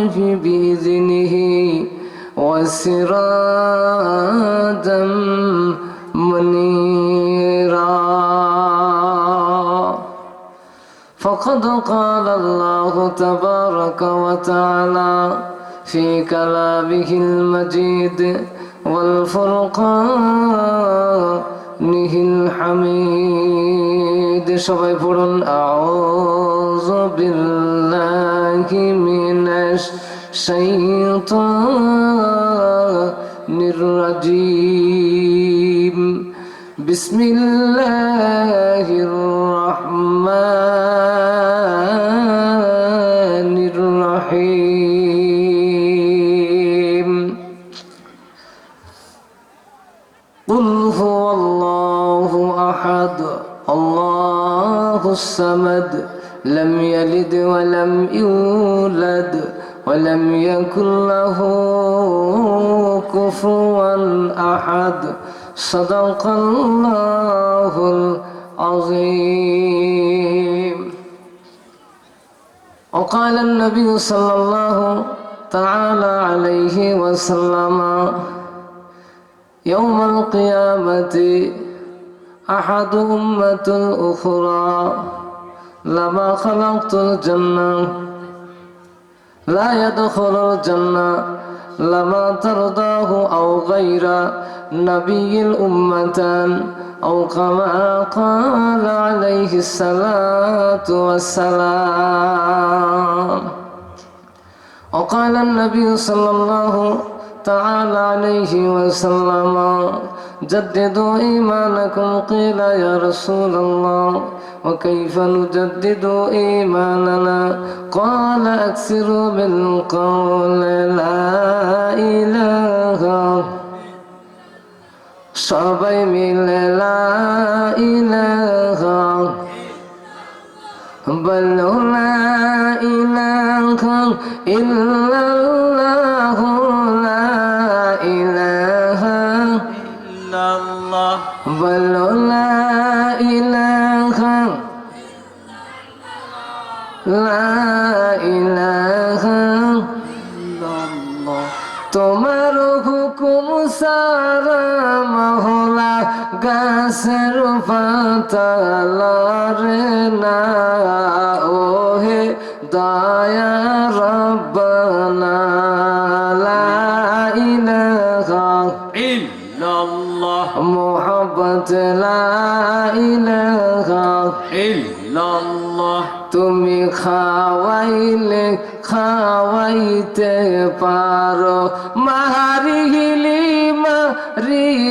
الله بإذنه وسراجا منيرا. فقد قال الله تبارك وتعالى في كلامه المجيد নিহিল হামিদ সবাই পড়ুন আউযু বিল্লাহি মিনাশ শাইতানির রাজিম। বিসমিল্লাহির রহমান الصمد لم يلد ولم يولد ولم يكن له كفوا أحد. صدق الله العظيم. وقال النبي صلى الله تعالى عليه وسلم يوم القيامة أحد أمة الأخرى لما خلقت الجنة لا يدخل الجنة لما ترضاه أو غير نبي الأمتان أو كما قال عليه الصلاة والسلام. وقال النبي صلى الله تعالى عليه وسلم جددوا إيمانكم قيل يا رسول الله وكيف نجدد إيماننا قال أكثروا بالقول لا إله সবাই মিলে লা ইলাহা বলো লা ইলাহা ইল্লাল্লাহু গাছের পাতালরে না ওহে দয়া রব্বানা লা ইলাহা ইল্লাল্লাহ। মোহব্বত লা ইলাহা ইল্লাল্লাহ। তুমি খাওয়াইলে খাওয়াইতে পারো মারিলি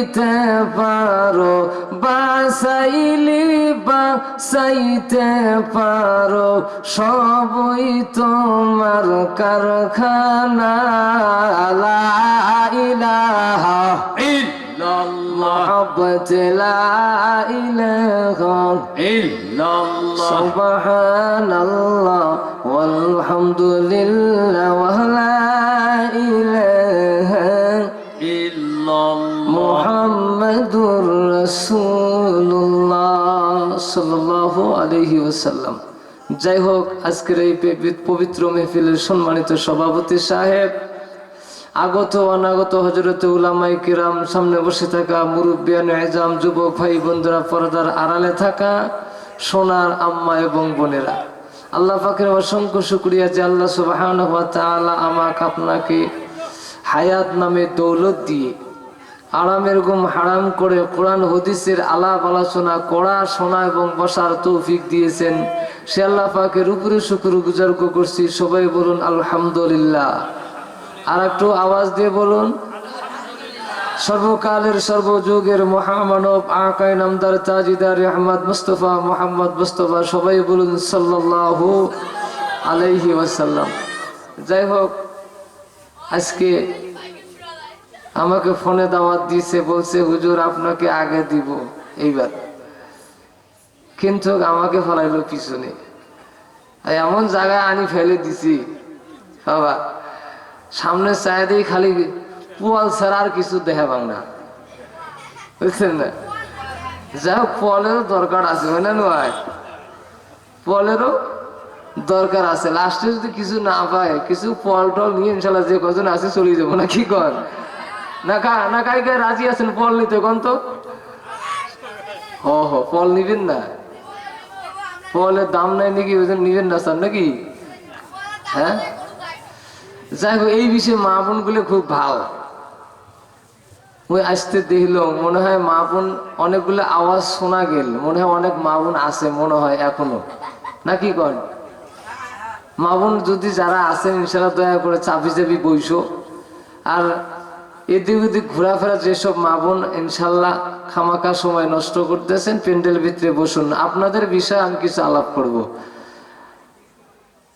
মারিতে পারো বাসাইলি বাসাইতে পারো সবই তোমার কারখানা লা ইলাহা ইল্লাল্লাহ محبت لا إله ইল্লাল্লাহ سبحان الله والحمد لله ولا إله রসুল্লাহ আলহি ওসাল্লাম যাই হোক, আজকের এই পবিত্র মেহফিলের সম্মানিত সভাপতি সাহেব, আগত অনাগত হজরত উলামাই কিরাম সামনে বসে থাকা মুরব্বিয়ান এজাম যুবক ভাই বন্ধুরা পর্দার আড়ালে থাকা সোনার আম্মা এবং বোনেরা। আল্লাহ পাখের অসংখ্য শুক্রিয়া যে আল্লাহ সুবাহ আমাকে আপনাকে হায়াত নামে দৌলত দিয়ে আরামের এরকম হারাম করে কোরআন হদিসের আলাপ আলোচনা করা, শোনা এবং বসার তৌফিক দিয়েছেন। সে আল্লাহ পাকের উপরে শুক্র গুজার্গ করছি। সবাই বলুন, আলহামদুলিল্লাহ। আর একটু আওয়াজ দিয়ে বলুন। সর্বকালের সর্বযুগের মহামানব আকাই নামদার তাজিদার আহমদ মুস্তফা মোহাম্মদ মুস্তফা, সবাই বলুন, সাল্লাল্লাহু আলাইহি ওয়াসাল্লাম। যাই হোক, আজকে আমাকে ফোনে দাওয়াত দিয়েছে বলছে, হুজুর, আপনাকে আগে দিব। এইবার। কিন্তু আমাকে ফলাইলো পিছনে। এমন জায়গায় আনি ফেলে দিছি। বাবা সামনে চাইতেই খালি পোয়াল ছাড়া আর কিছু দেখা পাং না। বুঝছেন না? যাই হোক, পোয়ালেরও দরকার আছে, হয় না নয়? পোয়ালেরও দরকার আছে। লাস্টে যদি কিছু না পায়, কিছু ফল টল নিয়ে ইনশাল্লাহ যে কজন আছে চলে যাব, না কি কর না কা না কাই কাই রাজি আছেন? ফল নিতে কোন তো। হ হ ফল নিবেন না। ফলের দাম নাই নাকি? নিবেন না, স্যার, নাকি? হ্যাঁ? যাই হোক, এই বিষয়ে মা বোনগুলো খুব ভালো। ওই আসতে দেখল, মনে হয় মা বোন অনেকগুলো আওয়াজ শোনা গেল। মনে হয় অনেক মা বোন আছে, মনে হয় এখনও। নাকি কর মা বোন যদি যারা আছেন ইনশাল্লাহ দয়া করে চাপি চাপি বইসো। আর এদিক ওদিক ঘোরাফেরা যেসব মা বোন ইনশাল্লাহ খামাকা সময় নষ্ট করতেছেন, প্যান্ডেল ভিতরে বসুন। আপনাদের বিষয়ে আমি কিছু আলাপ করব।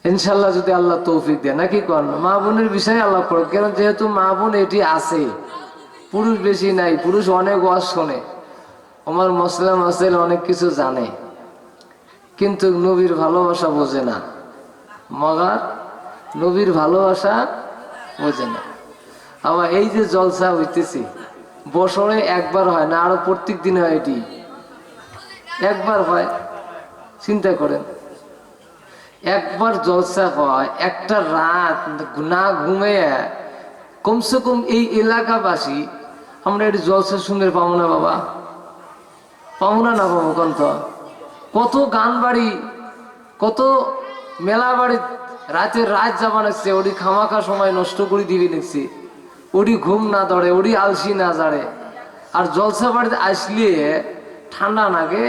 ইনশাল্লাহ যদি আল্লাহ তৌফিক দেয় নাকি কন? মা বোনের বিষয়ে আলাপ করব কেন যেহেতু মা বোন এটি আছে, পুরুষ বেশি নাই, পুরুষ অনেক ওয়াজ শোনে। আমার মসলাম মাসেল অনেক কিছু জানে। কিন্তু নবীর ভালোবাসা বোঝে না। মগার, নবীর ভালোবাসা বোঝে না। আবার এই যে জলসা হইতেছে, বছরে একবার হয় না, আরও প্রত্যেক দিন হয় এটি। একবার হয়, চিন্তা করেন। একবার জলসা হয়, একটা রাত না ঘুমিয়ে কমসে কম এই এলাকাবাসী, আমরা এটি জলসা শুনতে পাবো না বাবা। পাবো না না পাবো কন্ত কত গান বাড়ি, কত মেলা বাড়ি, রাতের রাত যাবা নাকছে ওটি খামাখা সময় নষ্ট করে দিবি নাকছে ওটি ঘুম না ধরে ওটি আলসি না জাড়ে আর জলসা বাড়িতে আসলে ঠান্ডা নাগে,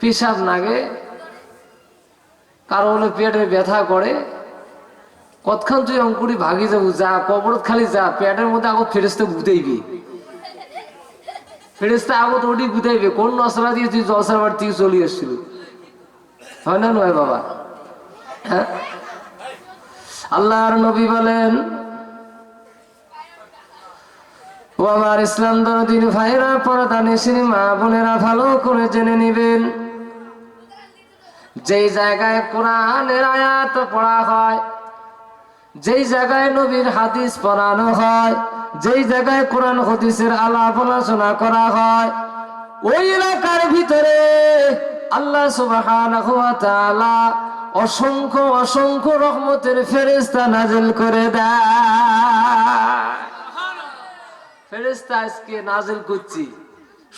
পেশাব নাগে, কারও হলে পেটে ব্যথা করে। কতক্ষণ তুই অঙ্কুরি ভাগি যাব, যা কবরত খালি যা, পেটের মধ্যে আগত ফেরেস্তে গুতাইবি। ফেরেস্তে আগত ওটি গুতাইবে, কোন নসরা দিয়ে তুই জলসার বাড়ি থেকে চলে এসছিল হয় না নয় বাবা? হ্যাঁ? আল্লাহর নবী বলেন ও আমার ইসলাম দরদিন ভাইরা পরদা নিশিনী মা বোনেরা ভালো করে জেনে নিবেন। যেই জায়গায় কোরআনের আয়াত পড়া হয়, যেই জায়গায় নবীর হাদিস পড়ানো হয়, যেই জায়গায় কোরআন হাদিসের আলাপ আলোচনা করা হয়, ওই এলাকার ভিতরে আল্লাহ তাআলা অসংখ্য অসংখ্য রহমতের ফেরেশতা নাজিল করে দেয়। ফেরেশতা আজকে নাজিল করছি।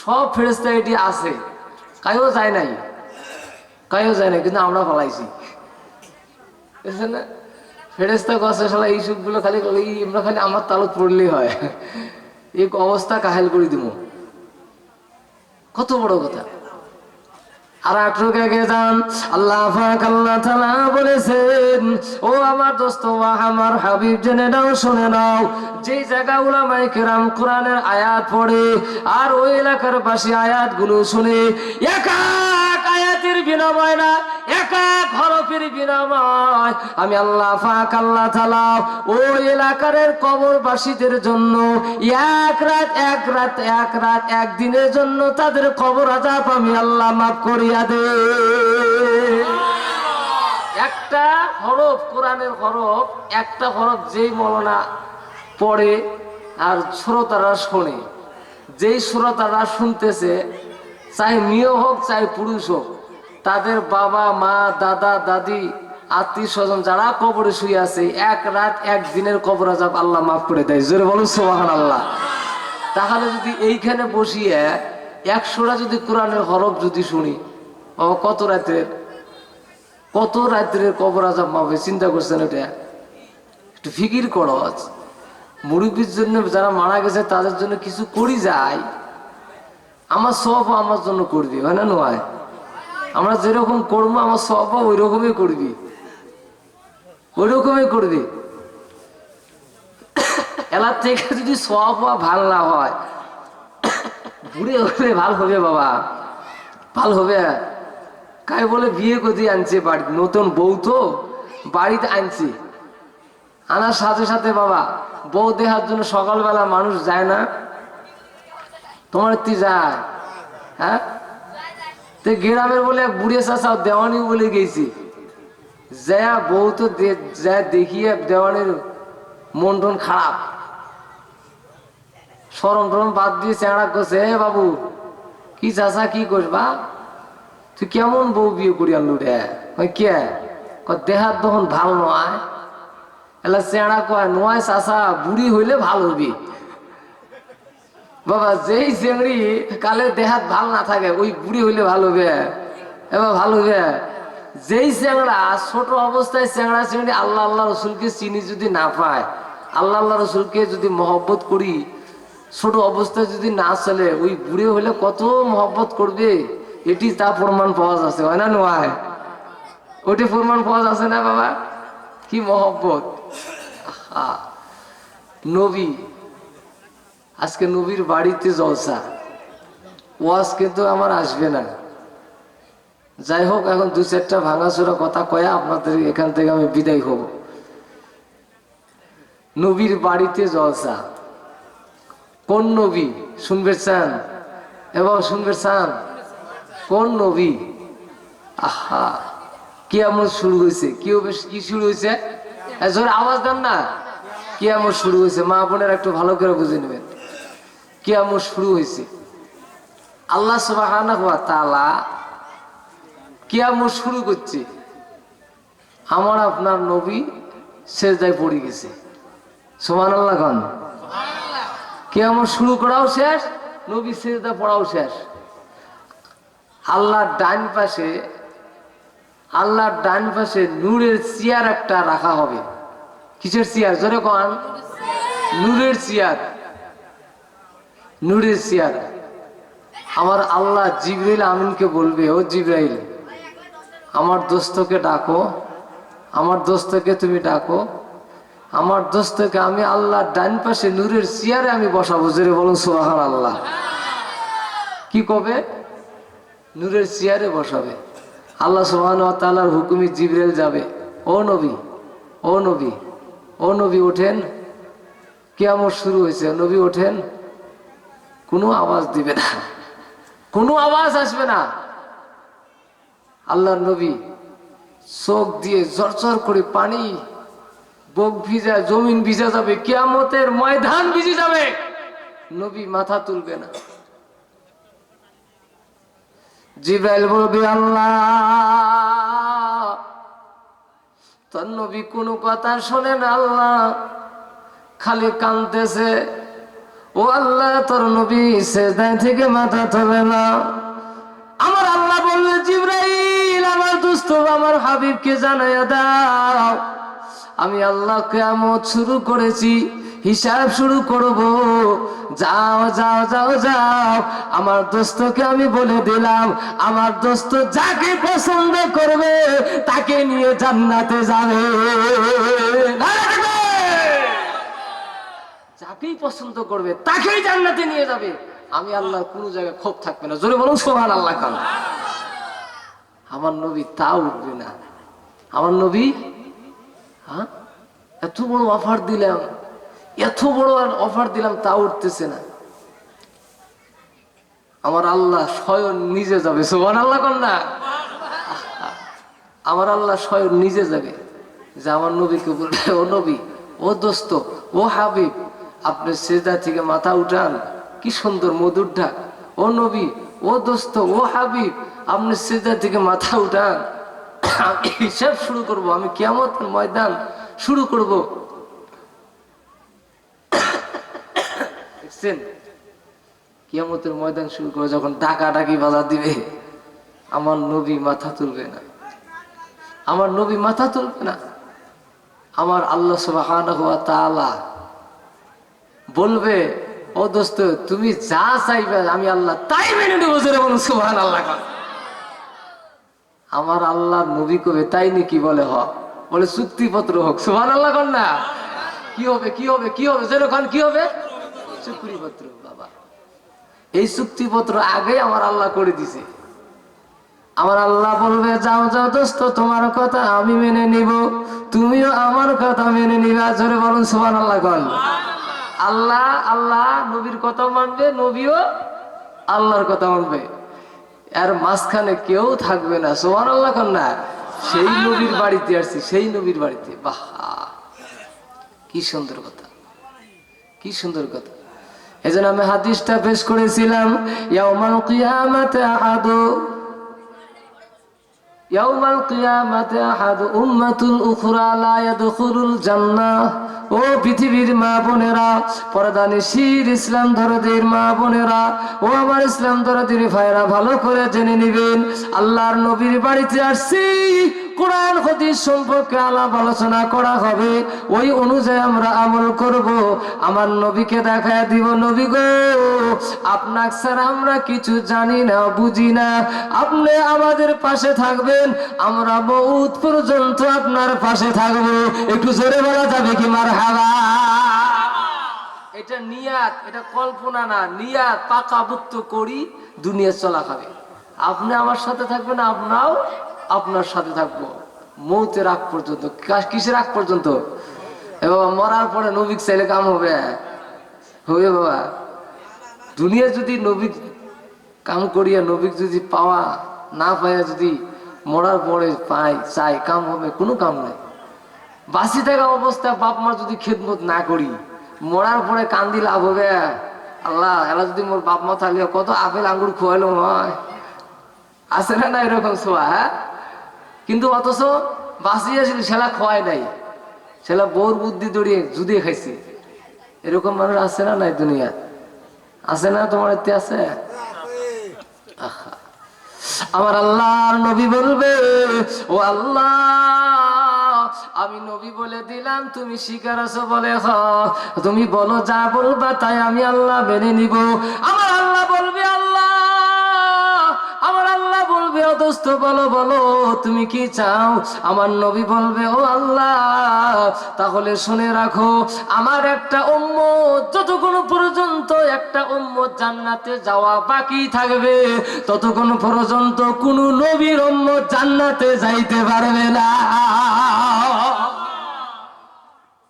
সব ফেরেস্তা এটি আছে। কায়ও যায় নাই। কায়ও যায় নাই, কিন্তু আমরা পালাইছি। বুঝছেন না? ফেরেস্তা গছে শালা, এই সুখগুলো খালি আমরা খালি আমার তালত পড়লেই হয়। এক অবস্থা কাহেল করে দিব কত বড় কথা। আর একটু কে যান। আল্লাহ পাক, আল্লাহ তাআলা বলেছেন, ও আমার দোস্ত আমার হাবিব, জেনে নাও, শুনে নাও, যেই জায়গা উলামায়ে কেরাম কোরআনের আয়াত পড়ে, আর ওই এলাকার পাশে আয়াতগুলো শুনে এক এক না হরফের আমি আল্লাহ পাক, আল্লাহ কবরবাসীদের জন্য এক রাত এক রাত এক রাত জন্য তাদের কবর আজাব আমি আল্লাহ মাফ করিয়া দে একটা হরফ, কোরআনের হরফ, একটা হরফ যেই মলনা পড়ে আর শ্রোতারা শোনে। যেই শ্রোতারা শুনতেছে, চাই মেয়ে হোক, চাই পুরুষ হোক তাদের বাবা, মা, দাদা, দাদি, আত্মীয় স্বজন যারা কবরে শুয়ে আছে, এক রাত এক দিনের কবর আজাব আল্লাহ মাফ করে দেয়। জোরে বলুন সোহান আল্লাহ তাহলে যদি এইখানে বসিয়ে একশোটা যদি কোরআনের হরফ যদি শুনি, ও কত রাত্রের? কত রাত্রের কবর আজাব মাফে চিন্তা করছেন এটা? একটু ফিকির করো মুরব্বীর জন্য যারা মারা গেছে, তাদের জন্য কিছু করি যায়। আমার সব আমার জন্য করবি হয় না নয়? আমরা যেরকম করব, আমার সব ওই রকমই করবি। ওই রকমই করবি। এলার থেকে যদি সব ভালো না হয়, বুড়ে হলে ভালো হবে বাবা। ভালো হবে। কাই বলে বিয়ে করতে আনছে বাড়ি নতুন বউ তো, বাড়িতে আনছি। আনার সাথে সাথে বাবা, বউ দেখার জন্য সকালবেলা মানুষ যায় না। তোমার তুই যায় হ্যাঁ? গ্রামের বলে এক বুড়ে চাষা দেওয়ানি বলে গেছি। যা বউ তো যা দেখিয়ে দেওয়ানির মন টন খারাপ। সরম টরম বাদ দিয়ে চেঁড়া করছে হে বাবু, কি চাষা কি করবা তুই কেমন বউ বিয়ে করি আনলু রে? কে? দেহাত তখন ভালো নয়। এলা চেঁড়া কয়, নয় চাষা বুড়ি হইলে ভালো হবি। বাবা, যেই চেংড়ি কালে দেহাত ভালো না থাকে ওই বুড়ি হইলে ভালো হবে। এবার ভালো হবে। যেই চেংড়া, ছোট অবস্থায় চেংড়া চেংড়ি আল্লাহ আল্লাহ রসুলকে চিনি যদি না পায়, আল্লাহ আল্লাহ রসুলকে যদি মহব্বত করি, ছোট অবস্থায় যদি না চলে, ওই বুড়ে হলে কত মহব্বত করবে? এটি তা প্রমাণ পাওয়া যাচ্ছে, হয় না নয়? ওটি প্রমাণ পাওয়া যাচ্ছে না বাবা? কি মহব্বত? নবী আজকে নবীর বাড়িতে জলসা। ওয়াজ কিন্তু আমার আসবে না। যাই হোক, এখন দু চারটা ভাঙাচোরা কথা কয়া আপনাদের এখান থেকে আমি বিদায় হব। নবীর বাড়িতে জলসা। কোন নবী? শুনবে চান এবং শুনবে চান কোন নবী? আহা, কি এমন শুরু হয়েছে? কি কি শুরু হয়েছে? জোরে আওয়াজ দেন না। কি এমন শুরু হয়েছে? মা বোনের একটু ভালো করে বুঝে নেবেন। কি শুরু হয়েছে। আল্লাহ তাআলা কিয়ামত শুরু করছে। আমার আপনার নবী সেজদায় পড়ে গেছে। সোমান আল্লাহ খান কিয়ামত শুরু করাও শেষ নবী সেজদা পড়াও শেষ। আল্লাহর ডান পাশে আল্লাহর ডান পাশে নূরের চেয়ার একটা রাখা হবে। কিসের চেয়ার? জোরে কন। নূরের চেয়ার। নূরের চেয়ার আমার আল্লাহ জিব্রাইল আমিনকে বলবে, ও জিব্রাইল, আমার দোস্তকে ডাকো, আমার দোস্তকে তুমি ডাকো, আমার দোস্তকে আমি আল্লাহর ডান পাশে নূরের চেয়ারে আমি বসাবো। জোরে বলুন সোহান আল্লাহ কি কবে? নূরের চেয়ারে বসাবে। আল্লাহ সোহান তাল্লাহর হুকুমি জিব্রাইল যাবে। ও নবী ও নবী ও নবী ওঠেন। কেমন শুরু হয়েছে। নবী ওঠেন। কোনো আওয়াজ দিবে না। কোনো আওয়াজ আসবে না। আল্লাহ নবী চোখ দিয়ে জরজর করে পানি, বুক ভিজা, জমিন ভিজা যাবে, কিয়ামতের ময়দান ভিজে যাবে। নবী মাথা তুলবে না। জিব্রাইল বলবে, আল্লাহ, তোর নবী কোনো কথা শোনে না, আল্লাহ। খালি কানতেছে ও আল্লাহ, তোর নবী সেজদায় থেকে মাথা তোলে না। আমার আল্লাহ বলবে জিব্রাইল, আমার দুস্থ আমার হাবিবকে জানাইয়া দাও। আমি আল্লাহ কেমত শুরু করেছি, হিসাব শুরু করব। যাও যাও যাও যাও, আমার দোস্তকে আমি বলে দিলাম, আমার দোস্ত যাকে পছন্দ করবে, তাকে নিয়ে জান্নাতে যাবে। যাকেই পছন্দ করবে, তাকেই জান্নাতে নিয়ে যাবে। আমি আল্লাহর কোনো জায়গায় ক্ষোভ থাকবে না। জোরে বলুন সোহান আল্লাহ খান আমার নবী তা উঠবে না। আমার নবী হ্যাঁ? এত বড় অফার দিলাম। এত বড় অফার দিলাম তা উঠতেছে না। আমার আল্লাহ স্বয়ং নিজে যাবে। সোহান আল্লাহ কন না? আমার আল্লাহ স্বয়ং নিজে যাবে। যে আমার নবীকে বলবে, ও নবী, ও দোস্ত, ও হাবিব আপনি সেজদা থেকে মাথা উঠান। কি সুন্দর মধুর ঢাক। ও নবী, ও দোস্ত, ও হাবিব, আপনি সেজদা থেকে মাথা উঠান। আমি হিসাব শুরু করব, আমি কেমন ময়দান শুরু করব। দেখছেন? কিয়ামতের ময়দান শুরু করে যখন ডাকা ডাকি বাজা দিবে, আমার নবী মাথা তুলবে না। আমার নবী মাথা তুলবে না। আমার আল্লাহ তাআলা বলবে, ও দোস্ত, তুমি যা চাইবে আমি আল্লাহ তাই মেনে নেব জোরে বলুন, সুবহানাল্লাহ আমার আল্লাহ নবী কবে তাই নাকি বলে, হ। বলে, চুক্তিপত্র হোক, সুবহানাল্লাহ কর না। কি হবে কি হবে কি হবে যেরকম কি হবে? চুক্তিপত্র, বাবা। এই চুক্তিপত্র আগে আমার আল্লাহ করে দিছে। আমার আল্লাহ বলবে, যাও যাও দোস্ত, তোমার কথা আমি মেনে নিব, তুমিও আমার কথা মেনে নিবে, জোরে বলুন সুবান আল্লাহ কন আল্লাহ আল্লাহ, নবীর কথা মানবে, নবীও আল্লাহর কথা মানবে। আর মাঝখানে কেউ থাকবে না সোহান আল্লাহ কন না সেই নবীর বাড়িতে আসছি, সেই নবীর বাড়িতে। বাহ, কি সুন্দর কথা। কি সুন্দর কথা। এজন্য আমি হাদিসটা পেশ করেছিলাম, ইয়াউমাল ইয়াউমাল القيامة أحد أمة উখরা لا يدخل الجنة ও পৃথিবীর মা বোনেরা পরদানিশীর ইসলাম ধরদের মা বোনেরা, ও আমার ইসলাম ধরদের ভাইরা ভালো করে জেনে নেবেন, আল্লাহর নবীর বাড়িতে আসছি। কোরআন, হাদিস সম্পর্কে আলাপ আলোচনা করা হবে। ওই অনুযায়ী আমরা আমল করব। আমার নবীকে দেখায় দিব, নবী গো আপনার স্যার আমরা কিছু জানি না, বুঝি না। আপনি আমাদের পাশে থাকবেন, আমরা বহুত পর্যন্ত আপনার পাশে থাকব। একটু জোরে বলা যাবে কি মার হাওয়া এটা নিয়াত, এটা কল্পনা না। নিয়াত পাকাবুক্ত করি, দুনিয়া চলা খাবে আপনি আমার সাথে থাকবেন, আপনাও আপনার সাথে থাকব। মৌতের আগ পর্যন্ত। কিসের আগ পর্যন্ত? বাবা মরার পরে নবিক চাইলে কাম হবে। হবে বাবা। দুনিয়া যদি নবী কাম করিয়া নবীক যদি পাওয়া না পাইয়া যদি মরার পরে পাই চাই কাম হবে, কোনো কাম নাই। বাঁচি থাকা অবস্থা, বাপ মা যদি খেদমত না করি, মরার পরে কান্দি লাভ হবে। আল্লাহ এলা যদি মোর বাপ মা থাকলে কত আপেল আঙ্গুর খোয়াইলো হয়। আছে না এরকম ছোয়া হ্যাঁ? কিন্তু অথচ বাঁচিয়ে ছিল সেলা খোয়াই নাই। সেলা বউর বুদ্ধি দড়িয়ে জুদিয়ে খাইছে। এরকম মানুষ আছে না নাই দুনিয়া? আছে না তোমার এতে আছে? আমার আল্লাহর নবী বলবে, ও আল্লাহ, আমি নবী বলে দিলাম, তুমি শিকার আছো বলে তুমি বলো যা বলবা, তাই আমি আল্লাহ মেনে নিব। আমার আল্লাহ বলবে আল্লাহ দোস্ত, বলো বলো, তুমি কি চাও? আমার নবী বলবে, ও আল্লাহ, তাহলে শুনে রাখো, আমার একটা উম্মত, যতক্ষণ পর্যন্ত একটা উম্মত জান্নাতে যাওয়া বাকি থাকবে, ততক্ষণ পর্যন্ত কোন নবীর উম্মত জান্নাতে যাইতে পারবে না।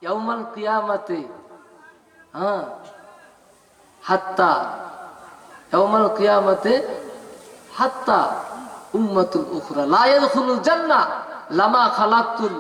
ইয়াউমাল কিয়ামাতে হ্যাঁ হাত্তা, ইয়াউমাল কিয়ামাতে হাত্তা উম্মাতুল উখরা। লা ইয়াদখুলুল জান্নাহ লামা খালাকতুল